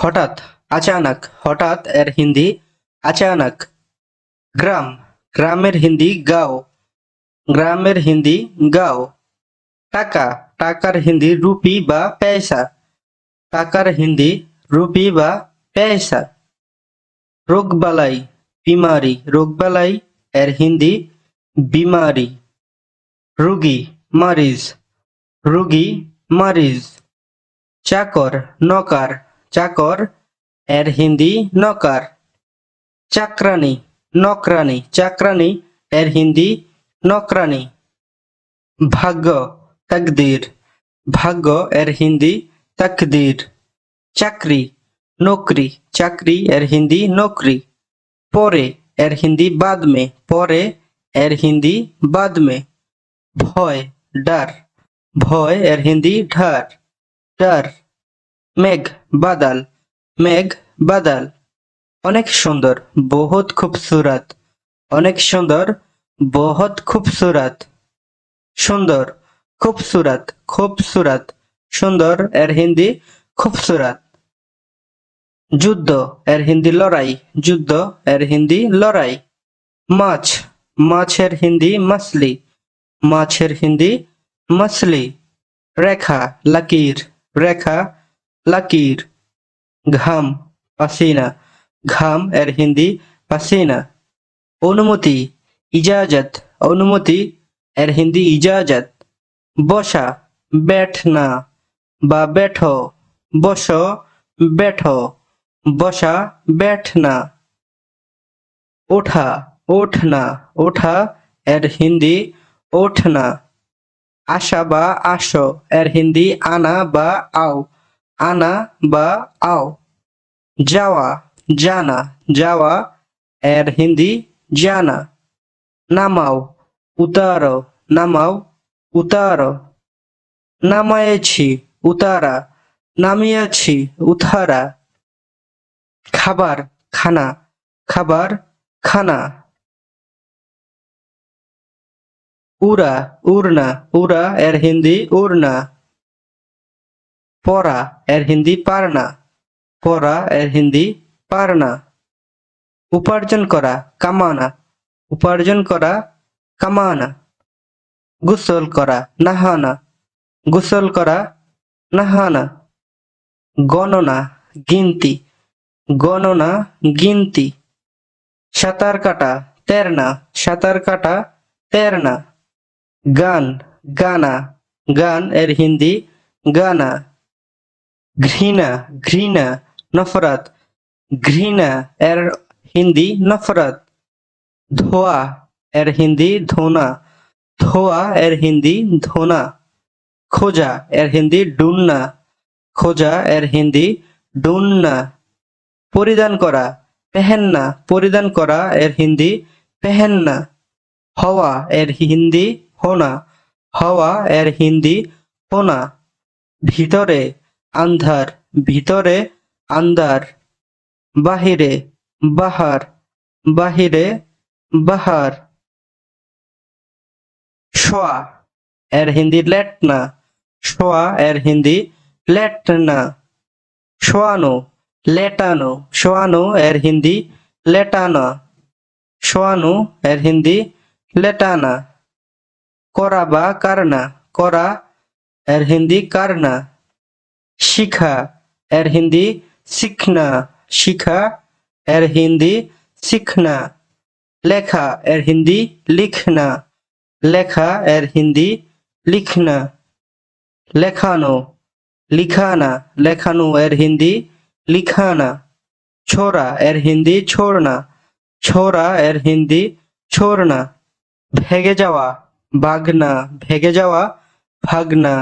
হঠাৎ আচানক হঠাৎ এর হিন্দি আচানক গ্রাম গ্রামের হিন্দি গাঁও গ্রামের হিন্দি গাঁও টাকা টাকার হিন্দি রুপি বা পয়সা টাকার হিন্দি রুপি বা পয়সা রোগবালাই বিমারি রোগবালাই এর হিন্দি বিমারি রুগী মারিজ রুগী মারিজ চাকর নকার চাকর এর হিন্দি নকার চাকরানি নকরানি চাকরানি এর হিন্দি নকরানি ভাগ্য তকদির ভাগ্য এর হিন্দি তকদির চাকরি নকরি চাকরি এর হিন্দি নকরি পরে এর হিন্দি বাদ মে পরে এর হিন্দি বাদ মে ভয় ডর ভয় এর হিন্দি ঢর ডর মেঘ বাদাল মেঘ বাদাল। অনেক সুন্দর, বহুত খুবসুরত। অনেক সুন্দর, বহুত খুবসুরত। সুন্দর, খুবসুরত খুবসুরত। সুন্দর এর হিন্দি খুবসুরত। যুদ্ধ এর হিন্দি লড়াই, যুদ্ধ এর হিন্দি লড়াই। মাছ, মাছের হিন্দি মাছলি। মাছের হিন্দি মাছলি। রেখা, লাকির, রেখা লাকির। ঘাম, পাসিনা। ঘাম এর হিন্দি পাসিনা। অনুমতি, ইজাজত। অনুমতি এর হিন্দি ইজাজত। বসা ব্যাঠনা বা ব্যাঠ, বস, ব্যাঠ। বসা ব্যাঠনা ওঠা ওঠনা ওঠা এর হিন্দি ওঠনা আশা বা আস এর হিন্দি আনা বা আও। আনা বা আও। যাওয়া, জানা। যাওয়া, এর হিন্দি, জানা। নামাও, উতারো। নামাও, উতারো। নামায়েছি, উতারা। নামিয়েছি উতারা খাবার, খানা। খাবার, খানা। উড়া উড়না। উড়া এর হিন্দি, উড়না। পড়া, এর হিন্দি পারনা পড়া, এর হিন্দি পারনা উপার্জন করা, কামানা। উপার্জন করা, কামানা। গোসল করা, নাহানা। গোসল করা, নাহানা। গণনা, গিনতি। গণনা, গিনতি। সাঁতার কাটা, তেরনা। সাঁতার কাটা, তেরনা। গান, গানা। গান, এর হিন্দি গানা। ঘৃণা ঘৃণা নফরত ঘৃণা এর হিন্দি নফরত ধোয়া এর হিন্দি ধোনা ধোয়া এর হিন্দি ধোনা খোঁজা এর হিন্দি ডুন্না খোঁজা এর হিন্দি ডুন্না পরিধান করা পেহেন্না পরিধান করা এর হিন্দি পেহেন্না হওয়া এর হিন্দি হোনা হওয়া এর হিন্দি হোনা ভিতরে আন্ধার, ভিতরে আন্ধার, বাহিরে বাহার বাহিরে বাহার। শোয়া, এর হিন্দি লেটনা শোয়া, এর হিন্দি লেটনা শোয়ানো, লেটানো। শোয়ানো, এর হিন্দি লেটানা। শোয়ানো, এর হিন্দি লেটানা। করা বা কারনা করা, এর হিন্দি কারনা শিখা, এর হিন্দি শিখনা, শিখা, এর হিন্দি শিখনা, লেখা, এর হিন্দি লিখনা, লেখা, এর হিন্দি লিখনা, লেখানো, লিখানা, লেখানো, এর হিন্দি লিখানা, ছোড়া, এর হিন্দি ছোড়না, ছোড়া, এর হিন্দি ছোড়না, ভেগে যাওয়া বাগনা ভেগে যাওয়া, ভাগনা,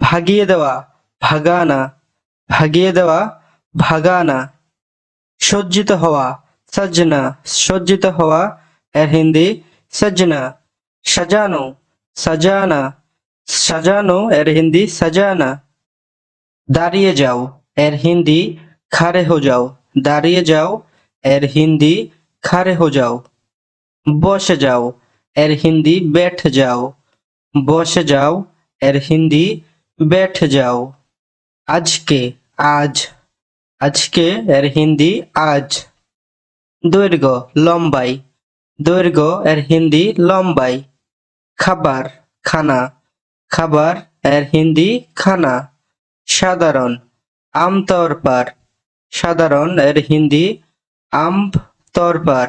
ভাগিয়ে দেওয়া ভাগানা ভাগিয়ে দেওয়া ভাগানা সজ্জিত হওয়া সজ্জনা সজ্জিত হওয়া এর হিন্দি সজ্জনা সাজানো সাজানা সাজানো এর হিন্দি সাজানা দাঁড়িয়ে যাও এর হিন্দি খাড়ে হো যাও দাঁড়িয়ে যাও এর হিন্দি খাড়ে হো যাও বসে যাও এর হিন্দি बैठ যাও বসে যাও এর হিন্দি बैठ যাও আজকে, আজ। আজকে এর হিন্দি আজ। দৈর্ঘ্য লম্বাই। দৈর্ঘ্য এর হিন্দি লম্বাই। খাবার, খানা। খাবার এর হিন্দি খানা। সাধারণ আমতর পার সাধারণ এর হিন্দি আম তর পার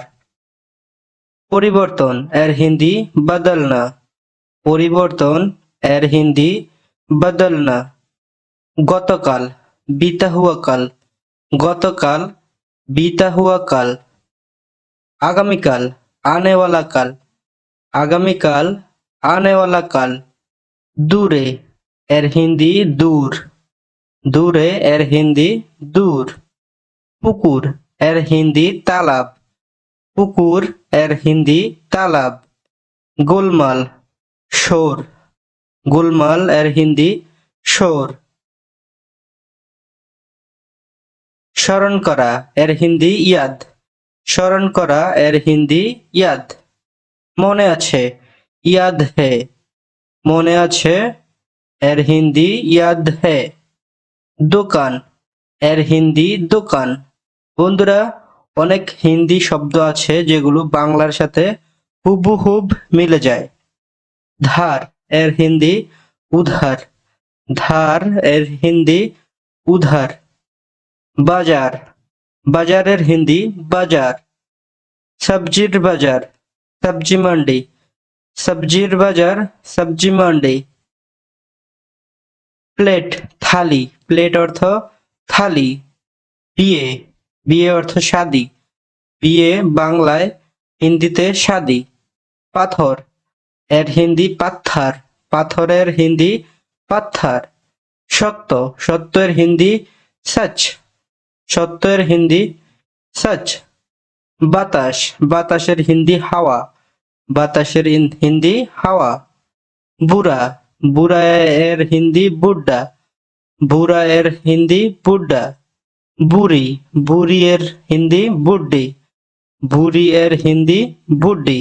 পরিবর্তন এর হিন্দি বদলনা। পরিবর্তন এর হিন্দি বদলনা। গতকাল বিতা হুয়া কাল গতকাল বিতা হুয়া কাল আগামীকাল আনেওয়ালা কাল আগামীকাল আনেওয়ালা কাল দূরে এর হিন্দি দূর, দূরে এর হিন্দি দূর। পুকুর এর হিন্দি তালাব, পুকুর এর হিন্দি তালাব। গোলমাল, শোর, গোলমাল এর হিন্দি শোর। স্মরণ করা, এর হিন্দি ইয়াদ। স্মরণ করা, এর হিন্দি ইয়াদ। মনে আছে, ইয়াদ হে। মনে আছে, এর হিন্দি ইয়াদ হে। দোকান, এর হিন্দি দোকান। বন্ধুরা, অনেক হিন্দি শব্দ আছে যেগুলো বাংলার সাথে হুবহুব মিলে যায়। ধার, এর হিন্দি উধার। ধার, এর হিন্দি উধার। বাজার। বাজারের হিন্দি বাজার। সবজির বাজার, সবজি মান্ডি। সবজির বাজার, সবজি মান্ডি। প্লেট, থালি। প্লেট অর্থ থালি। বিয়ে। বিয়ে অর্থ শাদি বিয়ে বাংলায় হিন্দিতে শাদি পাথর। এর হিন্দি পাত্থার। পাথরের হিন্দি পাত্থার। সত্য। সত্যের হিন্দি সচ। সত্যের হিন্দি সচ, বাতাস, বাতাসের হিন্দি হাওয়া, বাতাসের হিন্দি হাওয়া, বুড়া বুড়া এর হিন্দি বুড্ডা বুড়া এর হিন্দি বুড্ডা, বুড়ি বুড়ি এর হিন্দি বুড্ডি বুড়ি এর হিন্দি বুড্ডি,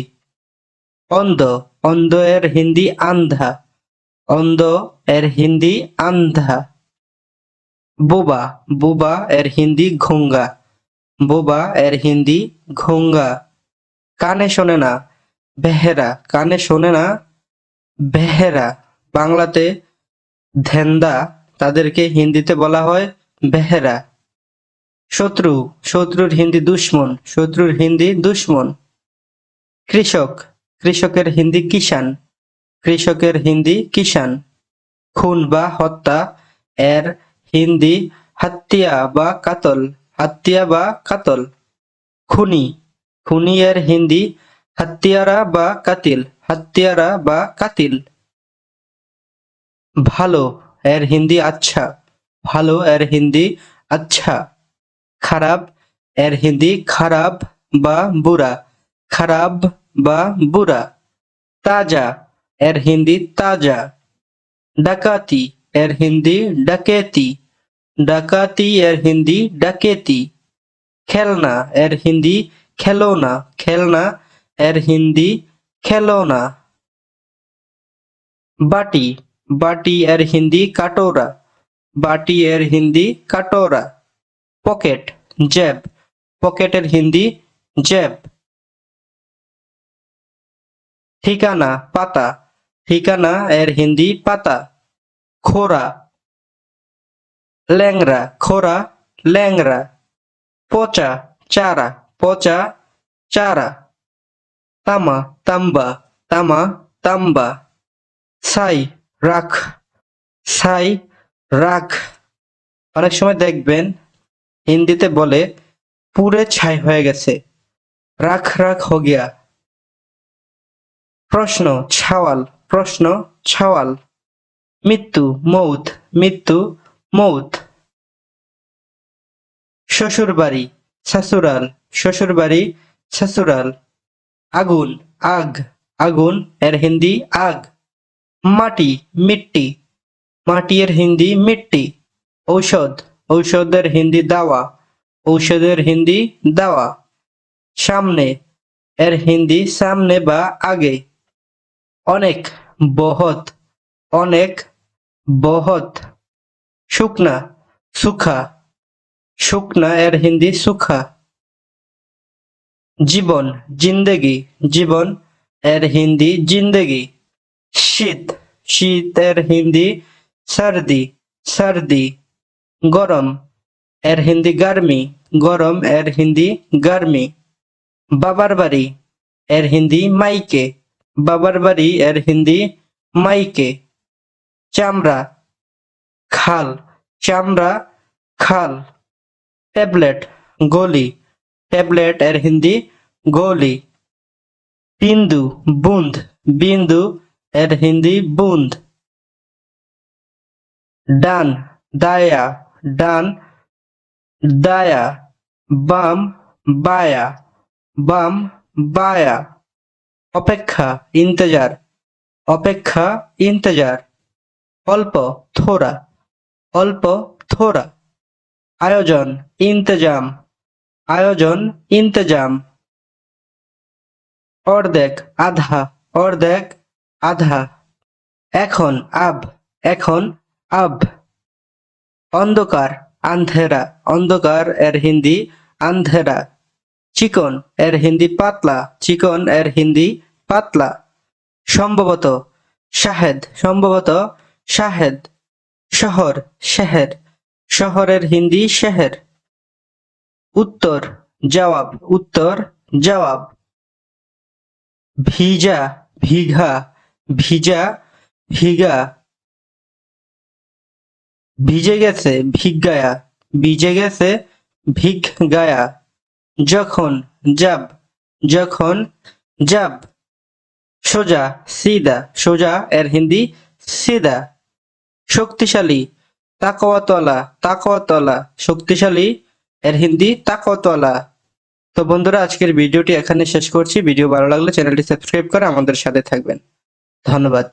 অন্ধ অন্ধ এর হিন্দি আন্ধা অন্ধ এর হিন্দি আন্ধা। বোবা বোবা এর হিন্দি ঘোঙ্গা, বোবা এর হিন্দি ঘোঙ্গা। কানে শোনে না, বেহেরা। কানে শোনে না, বেহেরা। বাংলাতে ধেন্দা, তাদেরকে হিন্দিতে বলা হয় বেহেরা। শত্রু, শত্রুর হিন্দি দুশ্মন, শত্রুর হিন্দি দুশ্মন। কৃষক, কৃষকের হিন্দি কিষান কৃষকের হিন্দি কিষান খুন বা হত্যা এর হিন্দি, হাতিয়া বা কাতল, হাতিয়া বা কাতল। খুনি খুনি এর হিন্দি, হাতিয়ারা বা কাতিল, হাতিয়ারা বা কাতিল। ভালো, এর হিন্দি আচ্ছা। ভালো, এর হিন্দি আচ্ছা। খারাপ, এর হিন্দি খারাপ বা বুড়া। খারাপ বা বুড়া। তাজা, এর হিন্দি তাজা। ডাকাতি এর হিন্দি ডাকেতি। ডাকাতি এর হিন্দি ডাকেতি। খেলনা এর হিন্দি খেলনা। খেলনা এর হিন্দি খেলনা। বাটি। বাটি এর হিন্দি কাটোরা। বাটি এর হিন্দি কাটোরা। পকেট। জেব পকেটের হিন্দি জেব ঠিকানা পাতা। ঠিকানা এর হিন্দি পাতা। খোরা ল্যাংরা খোরা ল্যাংরা পচা, চারা পচা, চারা, তামা, তাম্বা তামা, তাম্বা সাই রাখ সাই রাখ। অনেক সময় দেখবেন হিন্দিতে বলে পুরে ছাই হয়ে গেছে। রাখ রাখ হো গিয়া। প্রশ্ন, ছাওয়াল প্রশ্ন, ছাওয়াল। মৃত্যু, মৌত মৃত্যু, মৌত। শ্বশুর বাড়ি শাশুরাল শ্বশুর বাড়ি শাশুরাল আগুন, আগ, আগুন এর হিন্দি আগ। মাটি, মিট্টি। মাটি এর হিন্দি মিট্টি। ঔষধ, ঔষধের হিন্দি দাওয়া। ঔষধের হিন্দি দাওয়া। সামনে এর হিন্দি সামনে বা আগে। অনেক, বহত, অনেক বহত, শুকনা, সুখা, শুকনা এর হিন্দি সুখা। জীবন, জিন্দেগি, জীবন এর হিন্দি জিন্দেগি। শীত শীত এর হিন্দি সর্দি সর্দি। গরম এর হিন্দি গার্মি, গরম এর হিন্দি গার্মি। বাবার বাড়ি এর হিন্দি মাইকে, বাবার বাড়ি এর হিন্দি মাইকে। চামড়া, খাল চামড়া, খাল, ট্যাবলেট, গোলি, ট্যাবলেট এর হিন্দি গোলি, বিন্দু, বুন্দ, বিন্দু এর হিন্দি বুন্দ, ডান, দায়া ডান, দায়া, বাম, বায়া বাম, বায়া, অপেক্ষা, ইন্তজার অপেক্ষা, ইন্তজার। অল্প, থোড়া। অল্প, থোড়া। আয়োজন, ইন্তজাম। আয়োজন, ইন্তজাম। অর্ধেক, আধা। অর্ধেক, আধা। এখন, আব। এখন, আব। অন্ধকার, আন্ধেরা। অন্ধকার এর হিন্দি আন্ধেরা। চিকন এর হিন্দি পাতলা। চিকন এর হিন্দি পাতলা। সম্ভবত, শাহেদ। সম্ভবত শাহেদ, শহর শেহের, শহরের হিন্দি শেহের। উত্তর, জবাব উত্তর, জবাব। ভিজা, ভিঘা, ভিজা, ভিগা। ভিজে গেছে, ভিগায়া। ভিজে গেছে ভিগ গায়া যখন যাব যখন যাব সোজা, সিদা। সোজা এর হিন্দি, সিদা। শক্তিশালী তাকওয়াতলা তাকওয়াতলা শক্তিশালী, এর হিন্দি তাকওয়াতলা তো বন্ধুরা, আজকের ভিডিওটি এখানে শেষ করছি। ভিডিও ভালো লাগলে চ্যানেলটি সাবস্ক্রাইব করে আমাদের সাথে থাকবেন। ধন্যবাদ।